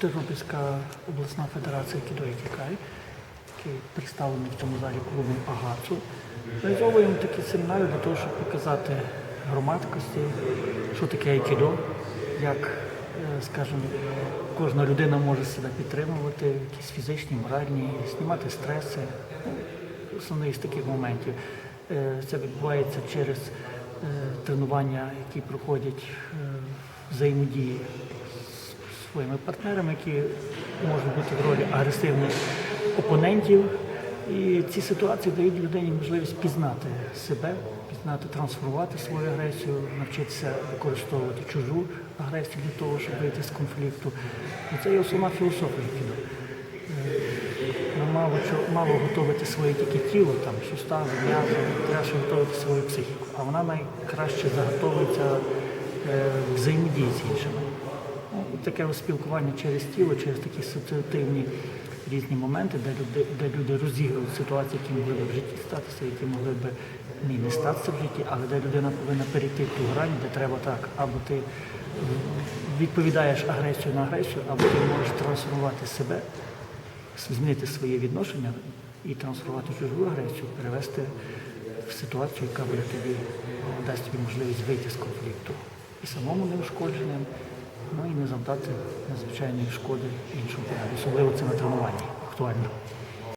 Тернопільська обласна федерація Кідо Кікай, який представлений в цьому залі клубом Агацу. Реалізовуємо такі семінари для того, щоб показати громадськості, що таке айкідо, як, е, скажімо, кожна людина може себе підтримувати, якісь фізичні, моральні, знімати стреси. Ну, Основний з таких моментів. Е, Це відбувається через е, тренування, які проходять взаємодії своїми партнерами, які можуть бути в ролі агресивних опонентів. І ці ситуації дають людині можливість пізнати себе, пізнати, трансформувати свою агресію, навчитися використовувати чужу агресію для того, щоб вийти з конфлікту. І це є основна філософія кіно. Мало, що- мало готувати своє тільки тіло, там, сустави, м'язи, треба ще готувати свою психіку. А вона найкраще заготовується е, взаємодії з іншими. Таке спілкування через тіло, через такі ситуативні різні моменти, де люди, де люди розігрують ситуації, які могли б в житті статися, які могли б ні, не статися в житті, але де людина повинна перейти ту грань, де треба так, або ти відповідаєш агресію на агресію, або ти можеш трансформувати себе, змінити своє відношення і трансформувати чужу агресію, перевести в ситуацію, яка буде тобі дасть тобі можливість вийти з конфлікту. І самому неушкодженим, ну і не завдати надзвичайної шкоди іншому, особливо це на тренуванні актуально.